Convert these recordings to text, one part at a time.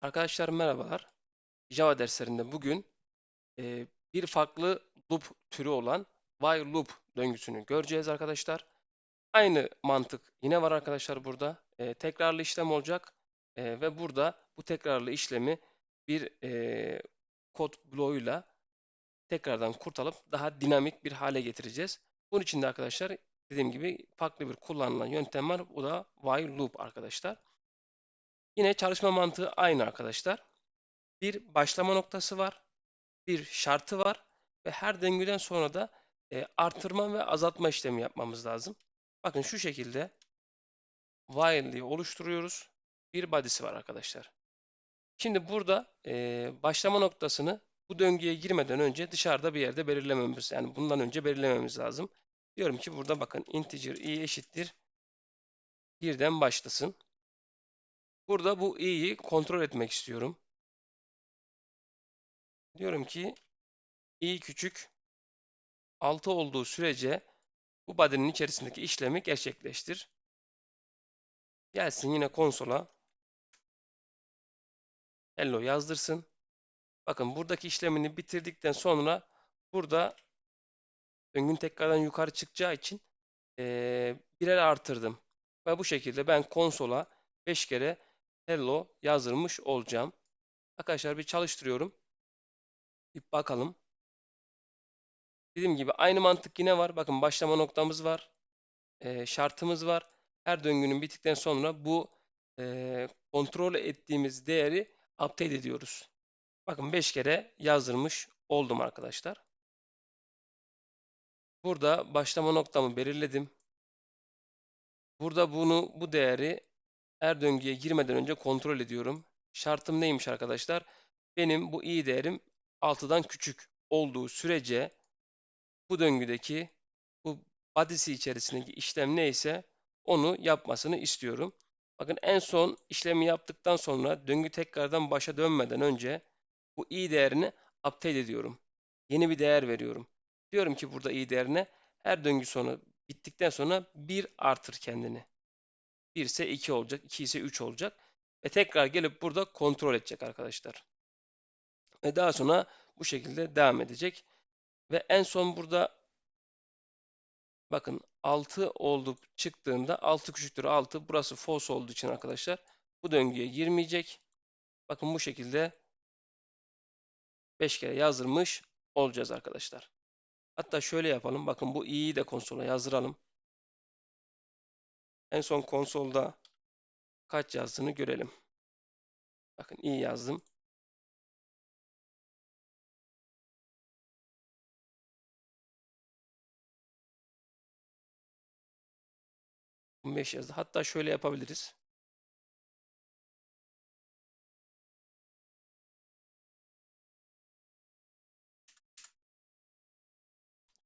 Arkadaşlar merhabalar. Java derslerinde bugün e, bir farklı loop türü olan while loop döngüsünü göreceğiz arkadaşlar. Aynı mantık yine var arkadaşlar burada. E, tekrarlı işlem olacak E, ve burada bu tekrarlı işlemi bir e, kod bloğuyla tekrardan kurtarıp daha dinamik bir hale getireceğiz. Bunun için de arkadaşlar dediğim gibi farklı bir kullanılan yöntem var. Bu da while loop arkadaşlar. Yine çalışma mantığı aynı arkadaşlar. Bir başlama noktası var, bir şartı var ve her döngüden sonra da e, artırma ve azaltma işlemi yapmamız lazım. Bakın şu şekilde while'liği oluşturuyoruz. Bir body'si var arkadaşlar. Şimdi burada e, başlama noktasını bu döngüye girmeden önce dışarıda bir yerde belirlememiz, yani bundan önce belirlememiz lazım. Diyorum ki burada bakın integer i eşittir birden başlasın. Burada bu i'yi kontrol etmek istiyorum. Diyorum ki i küçük 6 olduğu sürece bu body'nin içerisindeki işlemi gerçekleştir. Gelsin yine konsola hello yazdırsın. Bakın buradaki işlemini bitirdikten sonra burada döngün tekrardan yukarı çıkacağı için ee, birer artırdım. Ve bu şekilde ben konsola 5 kere hello yazdırmış olacağım. Arkadaşlar bir çalıştırıyorum. Bir bakalım. Dediğim gibi aynı mantık yine var. Bakın başlama noktamız var. E, şartımız var. Her döngünün bittikten sonra bu e, kontrol ettiğimiz değeri update ediyoruz. Bakın 5 kere yazdırmış oldum arkadaşlar. Burada başlama noktamı belirledim. Burada bunu bu değeri her döngüye girmeden önce kontrol ediyorum. Şartım neymiş arkadaşlar? Benim bu i değerim 6'dan küçük olduğu sürece bu döngüdeki bu body'si içerisindeki işlem neyse onu yapmasını istiyorum. Bakın en son işlemi yaptıktan sonra döngü tekrardan başa dönmeden önce bu i değerini update ediyorum. Yeni bir değer veriyorum. Diyorum ki burada i değerine her döngü sonu bittikten sonra 1 artır kendini. 1 ise 2 olacak, 2 ise 3 olacak. Ve tekrar gelip burada kontrol edecek arkadaşlar. Ve daha sonra bu şekilde devam edecek. Ve en son burada bakın 6 oldu çıktığında 6 küçüktür 6. Burası false olduğu için arkadaşlar bu döngüye girmeyecek. Bakın bu şekilde 5 kere yazdırmış olacağız arkadaşlar. Hatta şöyle yapalım. Bakın bu i'yi de konsola yazdıralım. En son konsolda kaç yazdığını görelim. Bakın i yazdım. 15 yazdı. Hatta şöyle yapabiliriz.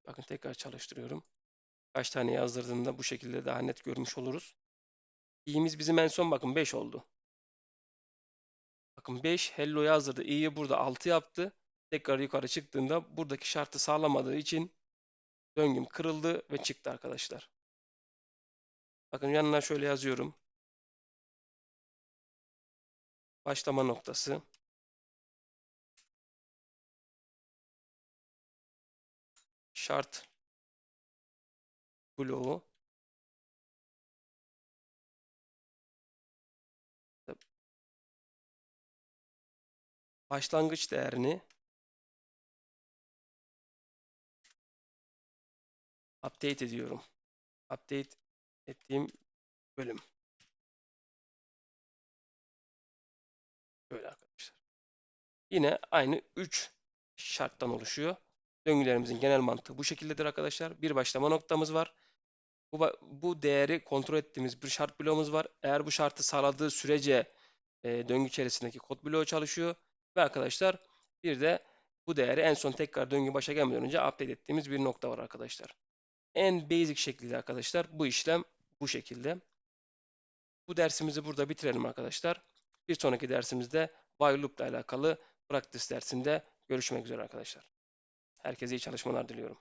Bakın tekrar çalıştırıyorum. Kaç tane yazdırdığında bu şekilde daha net görmüş oluruz. i'miz bizim en son bakın 5 oldu. Bakın 5 hello yazdırdı. i'yi burada 6 yaptı. Tekrar yukarı çıktığında buradaki şartı sağlamadığı için döngüm kırıldı ve çıktı arkadaşlar. Bakın yanına şöyle yazıyorum. Başlama noktası. Şart bloğu. Başlangıç değerini update ediyorum. Update ettiğim bölüm. Böyle arkadaşlar. Yine aynı 3 şarttan oluşuyor. Döngülerimizin genel mantığı bu şekildedir arkadaşlar. Bir başlama noktamız var. Bu, bu değeri kontrol ettiğimiz bir şart bloğumuz var. Eğer bu şartı sağladığı sürece e, döngü içerisindeki kod bloğu çalışıyor. Ve arkadaşlar bir de bu değeri en son tekrar döngü başa gelmeden önce update ettiğimiz bir nokta var arkadaşlar. En basic şekilde arkadaşlar bu işlem bu şekilde. Bu dersimizi burada bitirelim arkadaşlar. Bir sonraki dersimizde while loop ile alakalı practice dersinde görüşmek üzere arkadaşlar. Herkese iyi çalışmalar diliyorum.